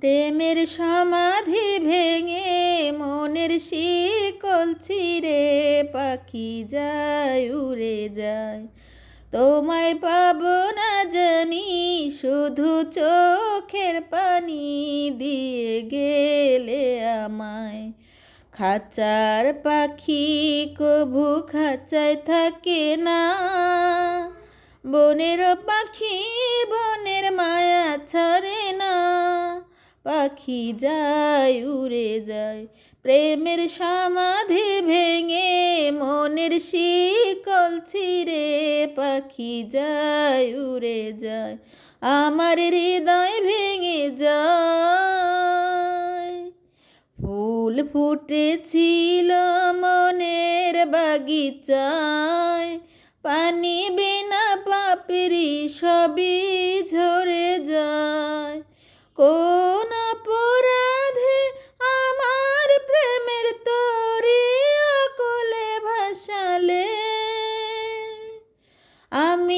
প্রেমের সমাধি ভেঙে মনের শিকল ছিঁড়ে পাখি যায়, উড়ে যায়। তোমায় পাবো না জানি, শুধু চোখের পানি দিয়ে গেলে আমায়। খাঁচার পাখি কভু খাঁচায় থাকে না। বনের পাখি বনের মায়া ছাড়ে পাখি যায়, উড়ে যায়। প্রেমের সমাধি ভেঙে মনের শিকল ছিঁড়ে পাখি যায়, উড়ে যায়। আমার হৃদয় ভেঙে যায়। ফুল ফুটেছিল মনের বাগিচায়। পানি বিনা পাপড়ি সবই ঝরে যায়। কোন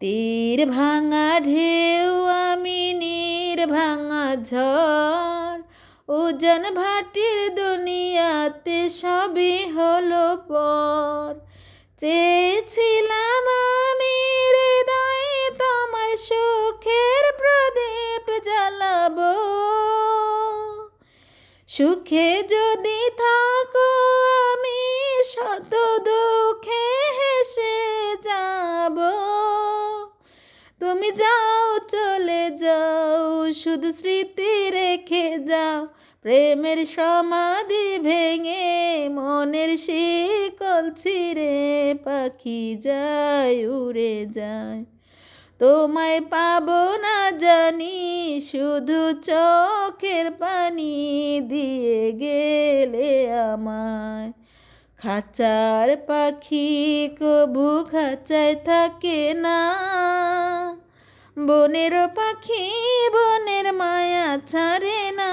তীর ভাঙা ঢেউ আমি নীর ভাঙা ঝড়। ওজন ভাটির দুনিয়াতে সবই হলো পর। চেয়েছিলাম আমি হৃদয়ে তোমার সুখের প্রদীপ জ্বালাবো। সুখে তুমি যাও, চলে যাও শুধু স্মৃতি রেখে যাও। প্রেমের সমাধি ভেঙে মনের শিকল ছিঁড়ে পাখি যায়, উড়ে যায়। তোমায় পাবো না জানি, শুধু চোখের পানি দিয়ে গেলে আমায়। খাঁচার পাখি কবু খাঁচায় থাকে না। বনের পাখি, বনের মায়া ছাড়ে না।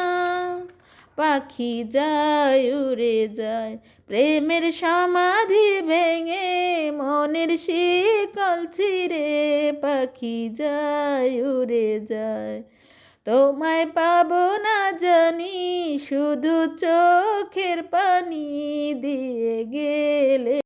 পাখি যায়, উড়ে যায়, প্রেমের সমাধি ভেঙে, মনের শিকল ছিঁড়ে। পাখি যায়, উড়ে যায়, তোমায় পাবো না জানি, শুধু চোখের পানি দিয়ে